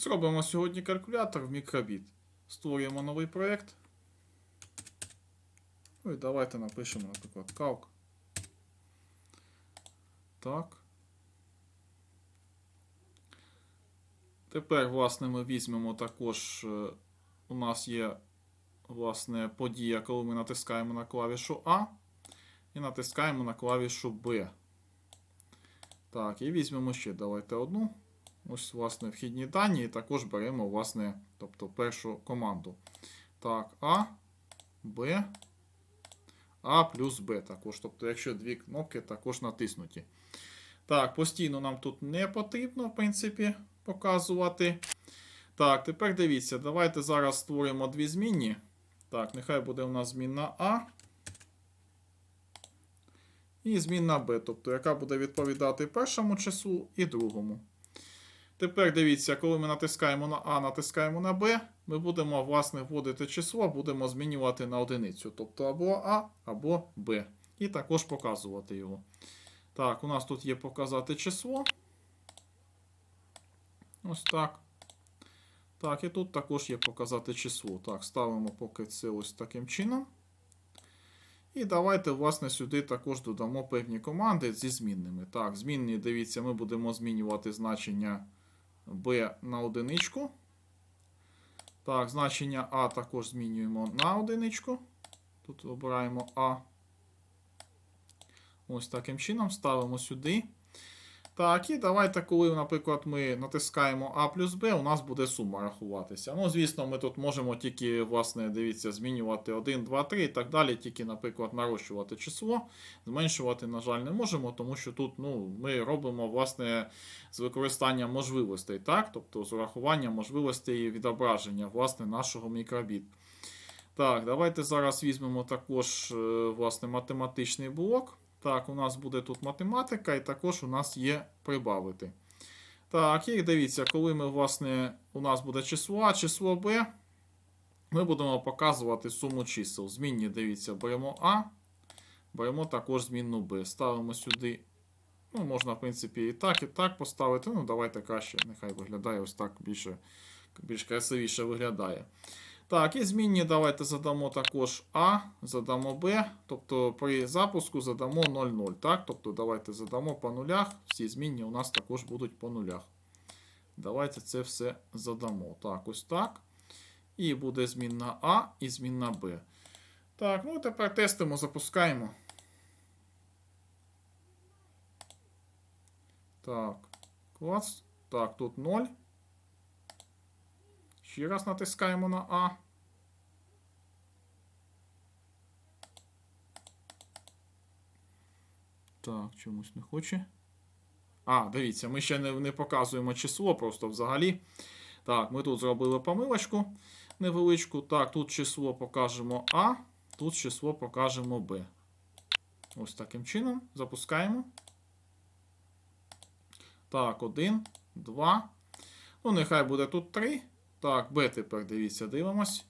Зробимо сьогодні калькулятор в мікробіт. Створюємо новий проєкт. Ну і давайте напишемо, наприклад, calc. Так. Тепер, власне, ми візьмемо також. е, У нас є, власне, подія, коли ми натискаємо на клавішу А і натискаємо на клавішу Б. Так, і візьмемо ще давайте одну. Ось, власне, вхідні дані, і також беремо, власне, тобто першу команду. Так, А, Б, А плюс Б також. Тобто, якщо дві кнопки також натиснуті. Так, постійно нам тут не потрібно, в принципі, показувати. Так, тепер дивіться, давайте зараз створимо дві змінні. Так, нехай буде у нас змінна А. І змінна Б, тобто, яка буде відповідати першому числу і другому. Тепер дивіться, коли ми натискаємо на А, натискаємо на Б, ми будемо, власне, вводити число, будемо змінювати на одиницю. Тобто або А, або Б. І також показувати його. Так, у нас тут є показати число. Ось так. Так, і тут також є показати число. Так, ставимо поки це ось таким чином. І давайте, власне, сюди також додамо певні команди зі змінними. Так, змінні, дивіться, ми будемо змінювати значення b на одиничку. Так, значення А також змінюємо на одиничку. Тут обираємо А. Ось таким чином ставимо сюди. Так, і давайте, коли, наприклад, ми натискаємо А плюс Б, у нас буде сума рахуватися. Ну, звісно, ми тут можемо тільки, власне, дивіться, змінювати 1, 2, 3 і так далі, тільки, наприклад, нарощувати число. Зменшувати, на жаль, не можемо, тому що тут ну, ми робимо, власне, з використанням можливостей, так? Тобто з урахуванням можливостей відображення, власне, нашого мікробіт. Так, давайте зараз візьмемо також, е, власне, математичний блок. Так, у нас буде тут математика, і також у нас є прибавити. Так, і дивіться, коли ми, власне, у нас буде число А, число Б, ми будемо показувати суму чисел. Змінні, дивіться, беремо А, беремо також змінну Б. Ставимо сюди. Ну, можна, в принципі, і так, і так поставити. Ну, давайте краще, нехай виглядає ось так більше, більш красивіше виглядає. Так, і змінні давайте задамо також А, задамо Б, тобто при запуску задамо 0,0. Так? Тобто давайте задамо по нулях. Всі змінні у нас також будуть по нулях. Давайте це все задамо. Так, ось так. І буде змінна А і змінна Б. Так, ну тепер тестимо, запускаємо. Так, клас. Так, тут 0. Ще раз натискаємо на А. Так, чомусь не хоче. А, дивіться, ми ще не, не показуємо число просто взагалі. Так, ми тут зробили помилочку невеличку. Так, тут число покажемо А, тут число покажемо Б. Ось таким чином. Запускаємо. Так, 1, 2. Ну, нехай буде тут 3. Так, Б тепер дивіться, дивимось.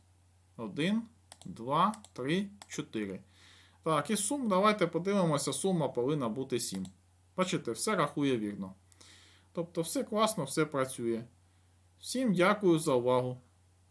1, 2, 3, 4. Так, і сум, давайте подивимося, сума повинна бути 7. Бачите, все рахує вірно. Тобто, все класно, все працює. Всім дякую за увагу.